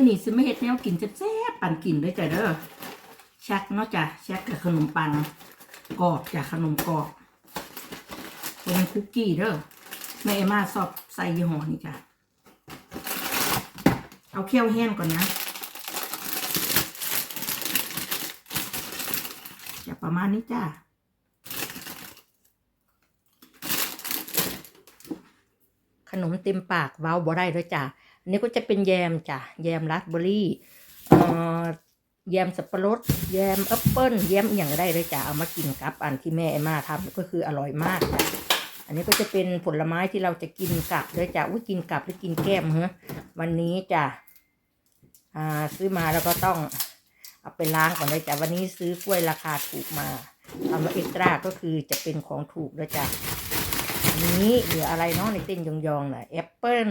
มื่อนี้ซื้อไม่เฮ็ดแนวกินแซ่บๆปั่นกินด้วยจ้ะเด้อชักเนาะจ้ะชักกับขนมปังกรอบจ้ะขนมกรอบเป็นคุกกี้เด้อแม่เอมาชอบใส่ยี่ห้อนี้จ้ะเอาเคี่ยวแห้งก่อนนะจะประมาณนี้จ้าขนมเต็มปากเว้าบ่ได้ด้วยจ้ะ นนี้ก็จะเป็นแยมจ้ะ แยมราสเบอร์รี่แยมสับปะรด แยมแอปเปิ้ลแยมอย่างได้เลยจ้ะ เอามากินกับ อันที่แม่มาทำก็คืออร่อยมากจ้ะ อันนี้ก็จะเป็นผลไม้ที่เราจะกินกับเลยจ้ะอุ้ยกินกับหรือกินแก้มเหรอวันนี้จ้ะซื้อมาแล้วก็ต้องเอาไปล้างก่อนเลยจ้ะ วันนี้ซื้อกล้วยราคาถูกมาเอามาเอ็กตร้าก็คือจะเป็นของถูกด้วยจ้ะนนี้เหลืออะไรเนาะในเต้นยองๆน่ะแอปเปิ้ล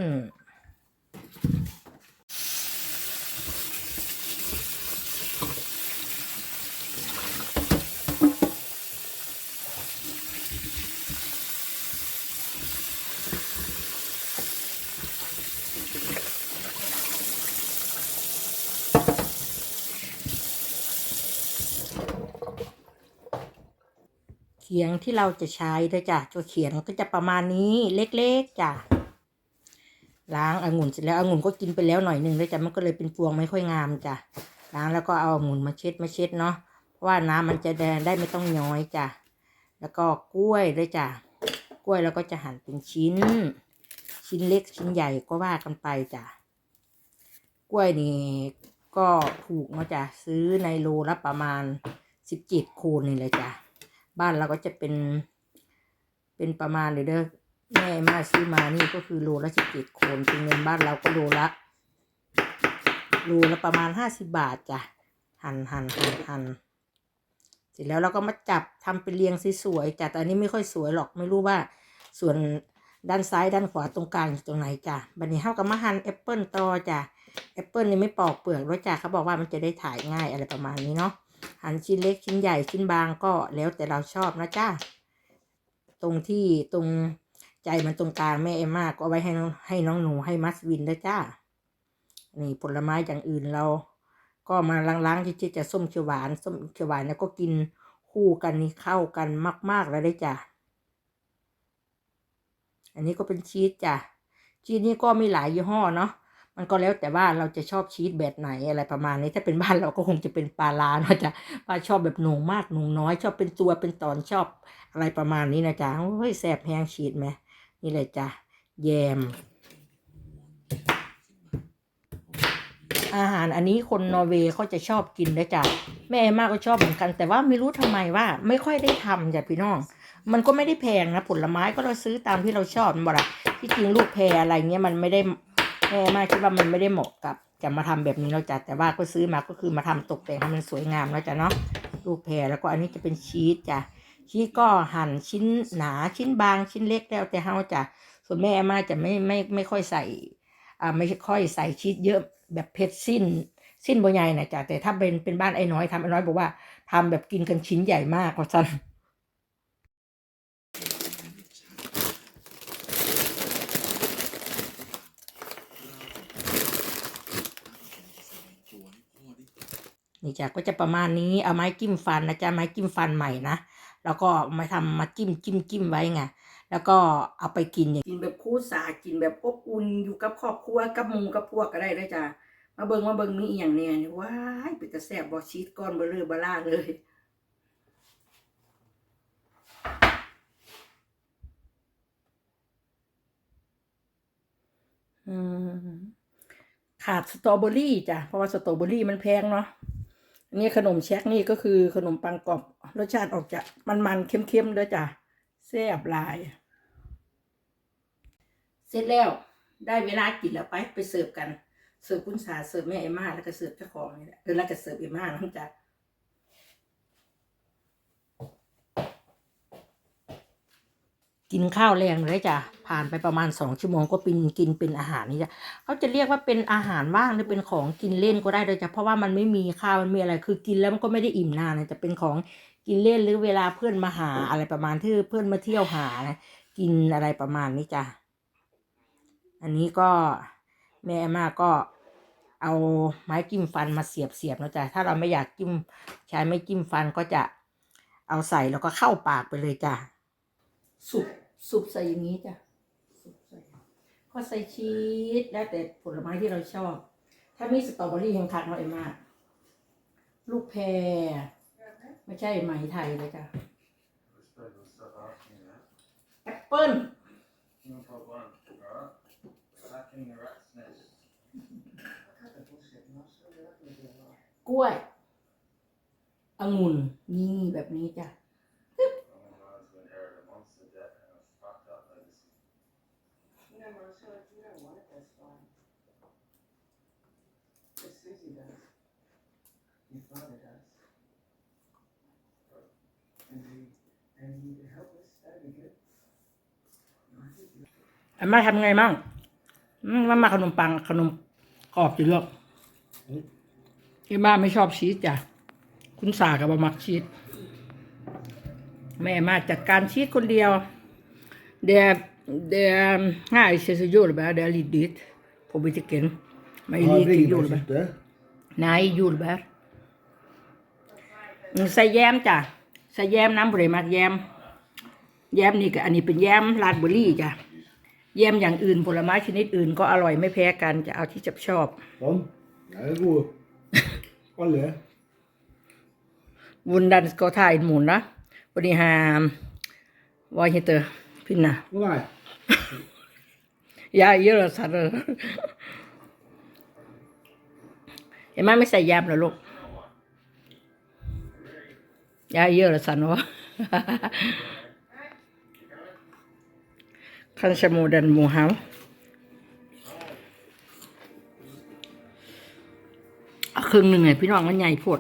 เขียงที่เราจะใช้ด้วยจ้ะตัวเขียงก็จะประมาณนี้เล็กๆจ้ะ ล้างองุ่นเสร็จแล้วองุ่นก็กินไปแล้วหน่อยหนึ่งด้วยจ้ะมันก็เลยเป็นพวงไม่ค่อยงามจ้ะล้างแล้วก็เอาองุ่นมาเช็ดมาเช็ดเนาะเพราะว่าน้ำมันจะแดงได้ไม่ต้องย้อยจ้ะแล้วก็กล้วยด้วยจ้ะกล้วยเราก็จะหั่นเป็นชิ้น ชิ้นเล็กชิ้นใหญ่ก็ว่ากันไปจ้ะกล้วยนี่ก็ถูกเนาะจ้ะซื้อในโลละประมาณสิบเจ็ดโคนนี่เลยจ้ะบ้านเราก็จะเป็น เป็นประมาณเลยเด้อ แม่มาซื้อมานี่ก็คือโลละสิบเจ็ดโคนเป็นเงินบ้านเราก็โลละโลละประมาณห้าสิบบาทจ้ะหั่นหั่นหั่นหั่นเสร็จแล้วเราก็มาจับทำเป็นเรียงสวยๆจ้ะแต่อันนี้ไม่ค่อยสวยหรอกไม่รู้ว่า ส่วนด้านซ้ายด้านขวาตรงกลางอยู่ตรงไหนจ้ะบัดนี้เฮากับมาหั่นแอปเปิลต่อจ้ะแอปเปิลนี่ไม่ปอกเปลือกด้วยจ้ะเขาบอกว่ามันจะได้ถ่ายง่ายอะไรประมาณนี้เนาะหั่นชิ้นเล็กชิ้นใหญ่ชิ้นบางก็แล้วแต่เราชอบนะจ้าตรงที่ตรง ใจมันตรงกลางแม่เอมมากก็ไว้ให้น้องให้น้องหนูให้มัสวินนะจ้า นี่ผลไม้อย่างอื่นเรา ก็มาล้างๆที่จะส้มเขียวหวานส้มเขียวหวานแล้วก็กินคู่กันนี่เข้ากันมาก ๆ แล้วได้จ้ะ อันนี้ก็เป็นชีสจ้ะ ชีสนี่ก็มีหลายยี่ห้อเนาะ มันก็แล้วแต่ว่าเราจะชอบชีสแบบไหนอะไรประมาณนี้ ถ้าเป็นบ้านเราก็คงจะเป็นปลาลาเนาะจ้ะป้าชอบแบบหนูมากหนูน้อย ชอบเป็นตัวเป็นตอนชอบอะไรประมาณนี้นะจ๊ะโอ้ยแสบแพงชีสไหม นี่เลยจ้ะแยม อาหารอันนี้คนนอร์เวย์เขาจะชอบกินนะจ๊ะแม่มากก็ชอบเหมือนกัน แต่ว่าไม่รู้ทำไมว่า ไม่ค่อยได้ทำจ้ะพี่น้อง มันก็ไม่ได้แพงนะผลไม้ก็เราซื้อตามที่เราชอบหมดอะที่จริงลูกแพรอะไรเงี้ยมันไม่ได้แม่มากคิดว่ามันไม่ได้เหมาะกับจะมาทำแบบนี้เราจัดแต่ว่าก็ซื้อมาก็คือมาทำตกแต่งให้มันสวยงามแล้วจ้ะเนาะลูกแพรแล้วก็อันนี้จะเป็นชีสจ้ะ ชีสก็หั่นชิ้นหนาชิ้นบางชิ้นเล็กแล้วแต่เฮาจะส่วนแม่มาจะไม่ไม่ไม่ค่อยใส่อ่าไม่ค่อยใส่ชีสเยอะแบบเผ็ดสิ้น สิ้นบใหญ่นะจ้ะแต่ถ้าเป็นเป็นบ้านไอ้น้อยทำไอ้น้อยบอกว่าทำแบบกินกันชิ้นใหญ่มากกว่าจันนี่จ้ะก็จะประมาณนี้เอาไม้จิ้มฟันนะจ๊ะไม้จิ้มฟันใหม่นะ แล้วก็มาทำมาจิ้มจิ้มจิ้มไว้ไงแล้วก็เอาไปกินอย่างกินแบบคู่สากินแบบอบอุ่นอยู่กับครอบครัวกับหมูกับพวกก็ได้เลยจ้ะมาเบิ่งมาเบิ่งมีอีหยังเนี่ยว้ายเป็นตะแซบบอชีสก้อนเบลอเบล่าเลยอืมขาดสตรอเบอรี่จ้ะเพราะว่าสตรอเบอรี่มันแพงเนาะ อันนี้ขนมแช็กนี่ก็คือขนมปังกรอบรสชาติออกจากมันๆเค็มๆด้วยจ้ะแซ่บลาย เสร็จแล้วได้เวลากินแล้วไปไปเสิร์ฟกัน เสิร์ฟคุณสาเสิร์ฟแม่เอมมาแล้วก็เสิร์ฟเจ้าของนี่แหละเออแล้วก็เสิร์ฟเอมมานะจ๊ะ กินข้าวแรงเลยจ้ะผ่านไปประมาณสองชั่วโมงก็เป็นกินเป็นอาหารนี่จ้ะเขาจะเรียกว่าเป็นอาหารว่างหรือเป็นของกินเล่นก็ได้เลยจ้ะเพราะว่ามันไม่มีข้าวมันมีอะไร คือกินแล้วมันก็ไม่ได้อิ่มนานนะจะเป็นของกินเล่นหรือเวลาเพื่อนมาหาอะไรประมาณที่เพื่อนมาเที่ยวหานะกินอะไรประมาณนี้จ้ะอันนี้ก็แม่มาก็เอาไม้จิ้มฟันมาเสียบเสียบนะจ๊ะถ้าเราไม่อยากจิ้มใช้ไม่จิ้มฟันก็จะเอาใส่แล้วก็เข้าปากไปเลยจ้ะ สุปสุปใส่อย่างนี้จ้ะสุปใส่ก็ใส่ชีสแล้วแต่ผลไม้ที่เราชอบ ถ้ามีสตรอเบอรี่ยังคัดหน่อยมาก ลูกแพรไม่ใช่ไหมไทยเลยจ้ะแอปเปิ้ลกล้วยองุ่นนี่แบบนี้จ้ะ You know, Marcella, if you don't want it, that's fine. But Susie does. Your father does. And we, and you can help us, that'd be good. I think you อาม่าทำไงมั่งอืมมามาขนมปังขนมกรอบจีลูกที่บ้านไม่ชอบชีสจ้ะ คุณสากับบะมักชีสแม่มาจัดการชีสคนเดียวเดี๋ยว เดี๋ยวง่ายเสียสุดแบบเดี๋ยวลิดดิดผมไปจะกินไม่ Ja, ลิดที่อยู่แบบ Ringbergshytte. นายอยู่แบบใส่แยมจ้ะใส่แยมน้ำบริมากแยมแยมนี่ก็อันนี้เป็นแยมราดเบอร์รี่จ้ะแยมอย่างอื่นผลไม้ชนิดอื่นก็อร่อยไม่แพ้กันจะเอาที่จับชอบ Sånn. Den er god. Alle. วุนดันสกอทายหมุนนะวันนี้หามวายเตอร์พินนะ Å nei. ยาเยอะสัตว์เลยเห็นไหมไม่ใส่ยามเหรอลูกยาเยอะสันวะคันชะมูดันหมูเฮาเอาครึ่งหนึ่งไงพี่น้องมันใหญ่โพด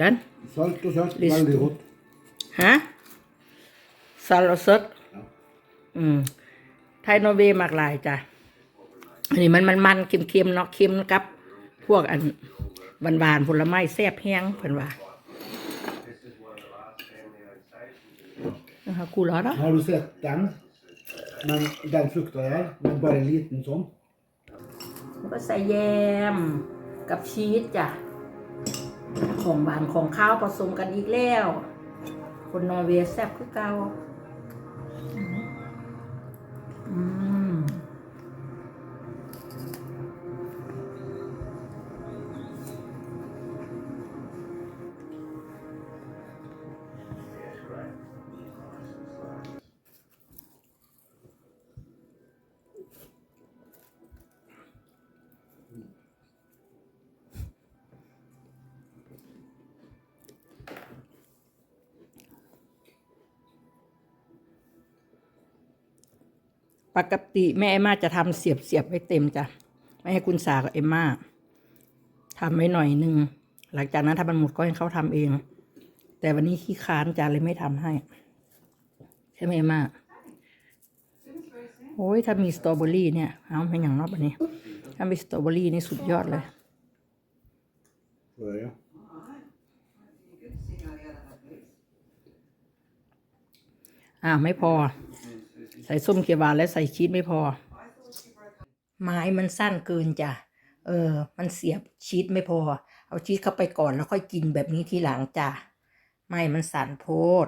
ดัน Salt og søtt. Lyst. Veldig godt. ฮะซาลสด Ja. อืม ไทยโนเวย์มากหลายจ้ะอันนี้มันมันมันเค็มเค็มๆเนาะเค็มกับ พวกอันหวานหวานๆผลไม้แซ่บแห้งเพิ่นว่า This is one of the last family-owned stations. นะคะกูเหรอเนาะ Har du sett den? Men den frukta der, men bare en liten sånn. แล้วก็ใส่แยมกับชีสจ้ะ ของหวานของข้าวผสมกันอีกแล้ว คนนอร์เวย์แซ่บคือเก่า ปกติแม่เอมมาจะทำเสียบเสียบๆไว้เต็มจ้ะไม่ให้คุณสากับเอมมาทำไว้หน่อยหนึ่งหลังจากนั้นถ้ามันหมดก็ให้เขาทำเอง แต่วันนี้ขี้ค้านจ้ะเลยไม่ทำให้ ใช่ไหมเอมมาโอ้ยถ้ามีสตรอเบอรี่เนี่ยเอาไม่อย่างนอกแบบนี้ ถ้ามีสตรอเบอรี่นี่สุดยอดเลย Så, ja. good to see how the other half is. อ่าไม่พอ ใส่ส้มเขียวหวานและใส่ชีสไม่พอ ไม้มันสั้นเกินจ้ะ เออ มันเสียบชีสไม่พอ เอาชีสเข้าไปก่อนแล้วค่อยกินแบบนี้ทีหลังจ้ะ ไม่มันสั่นโพด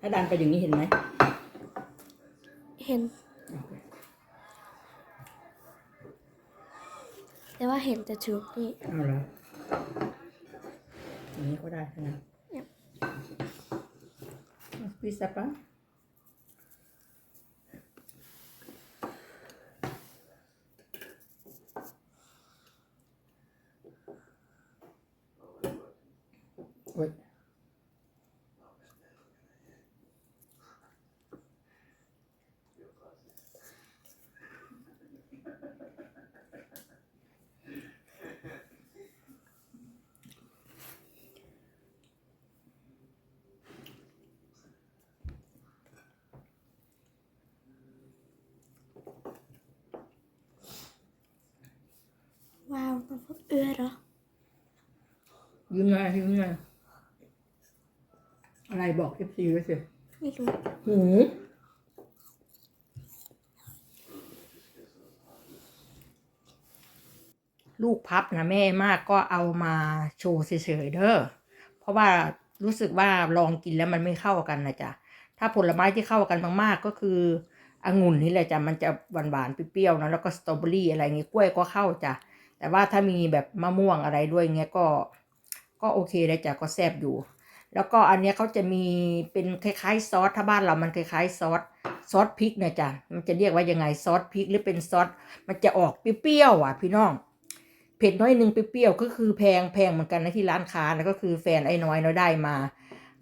ถ้าดันไปอย่างนี้เห็นไหม เห็น แต่ว่าเห็นแต่ชุดนี่ เอาละ อย่างนี้ก็ได้ทั้งนั้น Yep. พิซซ่าปะโอ้ย ว้าวมันพวกเอื้อเหรอยิ้มไงยิ้มไงอะไรบอกเอฟซีไว้สิไม่รู้หูลูกพับนะแม่มากก็เอามาโชว์เฉยๆเด้อ เพราะว่ารู้สึกว่าลองกินแล้วมันไม่เข้ากันนะจ๊ะ ถ้าผลไม้ที่เข้ากันมากๆก็คือ องุ่นนี่แหละจ้ะมันจะหวานๆเปรี้ยวๆนะแล้วก็สตรอเบอรี่อะไรเงี้ยกล้วยก็เข้าจ้ะแต่ว่าถ้ามีแบบมะม่วงอะไรด้วยเงี้ยก็ ก็โอเคเลยจ้ะก็แซ่บอยู่ แล้วก็อันเนี้ยเขาจะมีเป็นคล้ายๆซอสถ้าบ้านเรามันคล้ายๆซอสซอสพริกเนี่ยจ้ะมันจะเรียกว่ายังไงซอสพริกหรือเป็นซอสมันจะออกเปรี้ยวๆอะพี่น้องเผ็ดน้อยนึงเปรี้ยวก็คือแพงแพงเหมือนกันนะที่ร้านค้านะก็คือแฟนไอ้น้อยเนาะได้มา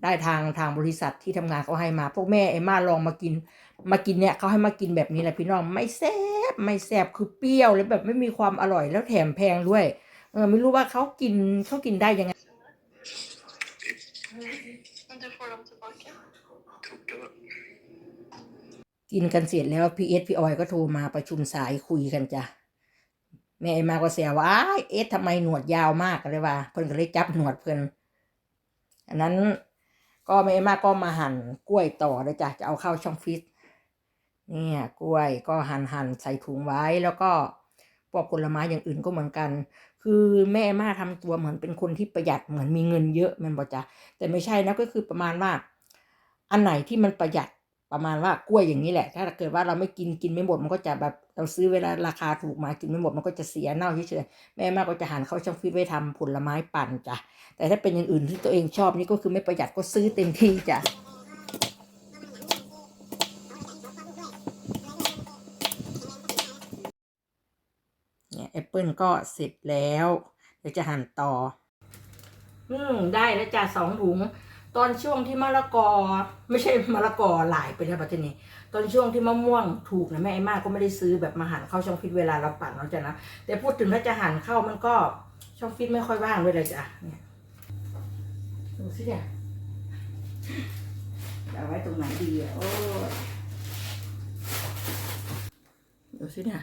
ได้ทางทางบริษัทที่ทำงานเขาให้มา พวกแม่ไอ้มาลองมากิน มากินเนี่ยเขาให้มากินแบบนี้แหละพี่น้องไม่แซ่บไม่แซ่บคือเปรี้ยวแล้วแบบไม่มีความอร่อยแล้วแถมแพงด้วยเออไม่รู้ว่าเขากินเขากินได้ยังไง กินกันเสร็จแล้วพี่เอสพี่ออยก็โทรมาประชุมสายคุยกันจ้ะแม่ไอมาก็แซวว่าเอสทำไมหนวดยาวมากเลยว่าเพิ่นก็เลยจับหนวดเพิ่นอันนั้นก็แม่ไอมาก็มาหั่นกล้วยต่อเลยจ้ะจะเอาเข้าช่องฟิต เนี่ยกล้วยก็หั่นหั่นใส่ถุงไว้แล้วก็พวกผลไม้อย่างอื่นก็เหมือนกัน คือแม่มาทำตัวเหมือนเป็นคนที่ประหยัดเหมือนมีเงินเยอะแมันบอกจ้ะแต่ไม่ใช่นะก็คือประมาณว่าอันไหนที่มันประหยัดประมาณว่ากล้วยอย่างนี้แหละ ถ้าเกิดว่าเราไม่กินกินไม่หมดมันก็จะแบบเราซื้อเวลาราคาถูกมากินไม่หมดมันก็จะเสียเน่าเฉยๆแม่มากก็จะหันเข้าช่องฟิตไว้ทำผลไม้ปั่นจ้ะแต่ถ้าเป็นอย่างอื่นที่ตัวเองชอบนี่ก็คือไม่ประหยัดก็ซื้อเต็มที่จ้ะ เนี่ยแอปเปิลก็เสร็จแล้ว เดี๋ยวจะหั่นต่อ อืมได้แล้วจ้ะสองถุง ตอนช่วงที่มะละกอ ไม่ใช่มะละกอหลายไปแล้วปัจจุบันตอนช่วงที่มะม่วงถูกนะแม่ไอ้มากก็ไม่ได้ซื้อแบบมาหั่นเข้าช่องฟิตเวลาเราปั่นเนาจะนะแต่พูดถึงถ้าจะหั่นเข้ามันก็ช่องฟิตไม่ค่อยว่างด้วยเลยจ้ะเนี่ยดูสิเนี่ยจะเอาไว้ตรงไหนดีอะโอ้ยดูสิเนี่ย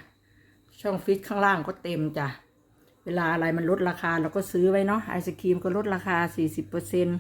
ช่องฟิตข้างล่างก็เต็มจ้ะ เวลาอะไรมันลดราคาเราก็ซื้อไว้เนาะไอศครีมก็ลดราคาสี่สิบเปอร์เซ็นต์